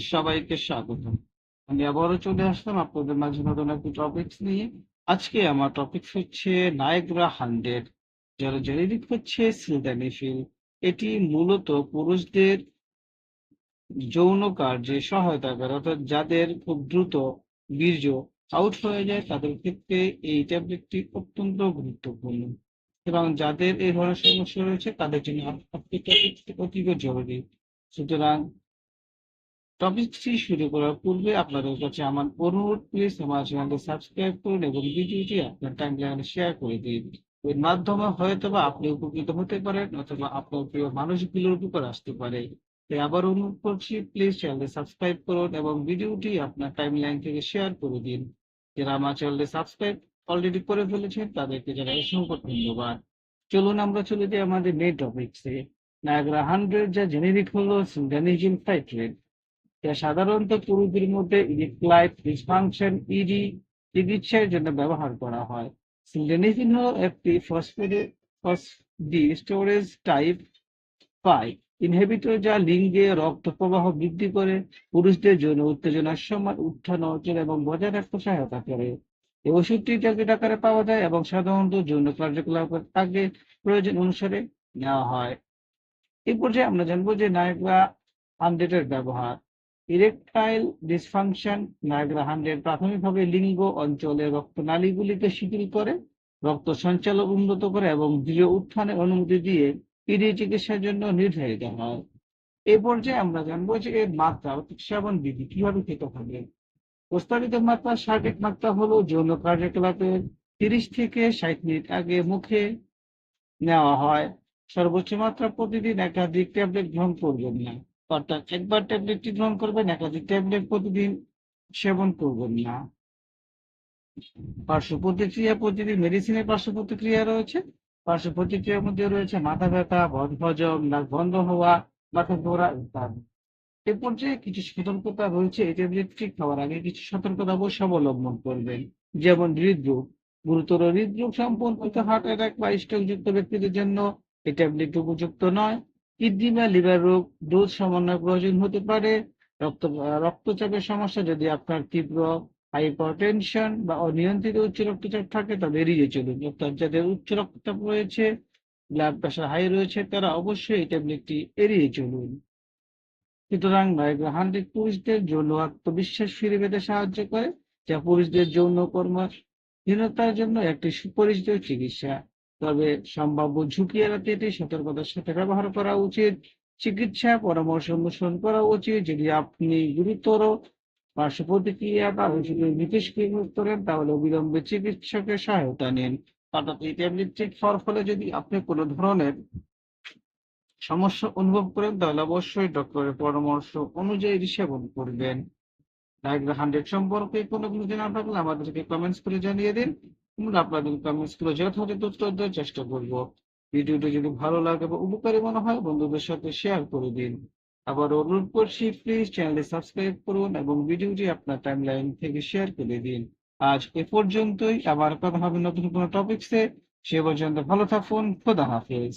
সবাইকে স্বাগত। আমি আবারও চলে আপনাদের মাঝে টপিকস নিয়ে। আজকে আমার টপিকস হচ্ছে হচ্ছে এটি মূলত পুরুষদের যৌন কার্যে সহায়তা করে, অর্থাৎ যাদের খুব দ্রুত বীর্য আউট হয়ে যায়, তাদের ক্ষেত্রে এই ট্যাবলেটটি অত্যন্ত গুরুত্বপূর্ণ। এবং যাদের এই ধরনের সমস্যা রয়েছে, তাদের জন্য অতীব জরুরি। সুতরাং টপিকটি শুরু করার পূর্বে আপনাদের কাছে আমার অনুরোধ প্লিজ আমার চ্যানেলটি সাবস্ক্রাইব করুন এবং ভিডিওটি আপনার টাইমলাইনে শেয়ার করে দিন। এর মাধ্যমে হয়তো বা আপনি উপকৃত হতে পারেন অথবা আপনার প্রিয় মানুষগুলোর উপর আসতে পারে। তাই আবার অনুরোধ করছি প্লিজ চ্যানেলটি সাবস্ক্রাইব করুন এবং ভিডিওটি আপনার টাইমলাইন থেকে শেয়ার করে দিন। যারা আমার চ্যানেলটি সাবস্ক্রাইব অলরেডি করে ফেলেছেন তাদেরকে জানাই অসংখ্য ধন্যবাদ। চলুন আমরা চলে যাই আমাদের মেন টপিকসে নায়াগ্রা হান্ড্রেড যা জেনেরিক হলো সিনডানিজিন ফাইট্রেট যা সাধারণত পুরুষদের মধ্যে ইলেকট্রোলাইট ডিসফাংশন ইডি চিকিৎসার জন্য ব্যবহার করা হয়। সিনডানিজিন হলো একটি ফসফেডি স্টোরেজ টাইপ পাই। ইনহিবিটর যা লিঙ্গে রক্ত প্রবাহ বৃদ্ধি করে, পুরুষদের জন্য উত্তেজনার সময় উত্থান অর্জন এবং বজায় রাখতে সহায়তা করে। এই ওষুধটি ট্যাবলেট আকারে পাওয়া যায় এবং সাধারণত যৌন কার্যকলাপের আগে প্রয়োজন অনুসারে নেওয়া হয়। এই পর্যায়ে আমরা জানব যে নায়গ্রা হান্ড্রেডের ব্যবহার। ইরেকটাইল ডিসফাংশন নায়গ্রা হান্ড্রেড প্রাথমিকভাবে লিঙ্গ অঞ্চলে রক্তনালীগুলিকে শিথিল করে, রক্ত সঞ্চালন উন্নত করে এবং দৃঢ় উত্থানের অনুমতি দিয়ে পিডি চিকিৎসার জন্য নির্ধারিত হয়। এই পর্যায়ে আমরা জানব যে এর মাত্রা অর্থাৎ সেবন বিধি কীভাবে খেতে হবে প্রস্তাবিত মাত্রা শারীরিক মাত্রা হলো যৌন কার্যকলাপের তিরিশ থেকে ষাট মিনিট আগে মুখে নেওয়া হয়। সর্বোচ্চ মাত্রা প্রতিদিন একাধিক ট্যাবলেট গ্রহণ করবেন না। অর্থাৎ একবার ট্যাবলেটটি গ্রহণ করবেন, একাধিক ট্যাবলেট প্রতিদিন সেবন করবেন না। পার্শ্ব প্রতিক্রিয়া প্রতিদিন মেডিসিনের পার্শ্ব প্রতিক্রিয়া রয়েছে। পার্শ্ব প্রতিক্রিয়ার মধ্যে রয়েছে মাথা ব্যথা, বদহজম, নাক বন্ধ হওয়া, মাথা ঘোরা ইত্যাদি। এ পর্যায়ে কিছু সতর্কতা রয়েছে এই ঠিক খাওয়ার আগে কিছু সতর্কতা অবশ্যই অবলম্বন করবেন। যেমন হৃদরোগ, গুরুতর হৃদরোগ সম্পর্কিত হার্ট অ্যাটাক বা স্ট্রোক যুক্ত ব্যক্তিদের জন্য এই ট্যাবলেট উপযুক্ত নয়। কিডনি বা লিভার রোগ ডোজ সমন্বয় প্রয়োজন হতে পারে। রক্ত, রক্তচাপের সমস্যা, যদি আপনার তীব্র হাইপারটেনশন বা অনিয়ন্ত্রিত উচ্চ রক্তচাপ থাকে তবে এড়িয়ে চলুন। অর্থাৎ যাদের উচ্চ রক্তচাপ রয়েছে ব্লাড প্রেশার হাই রয়েছে, তারা অবশ্যই এই ট্যাবলেটটি এড়িয়ে চলুন। সুতরাং হান্ড্রেড পুরুষদের যৌন আত্মবিশ্বাস ফিরে পেতে সাহায্য করে, যা পুরুষদের যৌন কর্মহীনতার জন্য একটি সুপরিচিত চিকিৎসা। তবে সম্ভাব্য ঝুঁকি এড়াতে এটি সতর্কতার সাথে ব্যবহার করা উচিত, চিকিৎসা, পরামর্শ অনুসরণ করা উচিত। যদি আপনি গুরুতর পার্শ্ব প্রতিক্রিয়া বা ওষুধের করেন, তাহলে অবিলম্বে চিকিৎসকের সহায়তা নিন। অর্থাৎ এই খাওয়ার ফলে যদি আপনি কোনো ধরনের সমস্যা অনুভব করেন, তাহলে অবশ্যই ডক্টরের পরামর্শ অনুযায়ী সেবন করবেন। ডায়াগ্রা হান্ড্রেড সম্পর্কে কোনো কিছু জানা থাকলে আমাদেরকে কমেন্টস করে জানিয়ে দিন। আমরা আপনাদের কমেন্টসগুলো যথাযথ উত্তর দেওয়ার চেষ্টা করব। ভিডিওটি যদি ভালো লাগে বা উপকারী মনে হয়, বন্ধুদের সাথে শেয়ার করে দিন। আবার অনুরোধ করছি প্লিজ চ্যানেলটি সাবস্ক্রাইব করুন এবং ভিডিওটি আপনার টাইমলাইন থেকে শেয়ার করে দিন। আজ এ পর্যন্তই। আবার কথা হবে নতুন কোনো টপিকসে সে পর্যন্ত ভালো থাকুন। খোদা হাফেজ।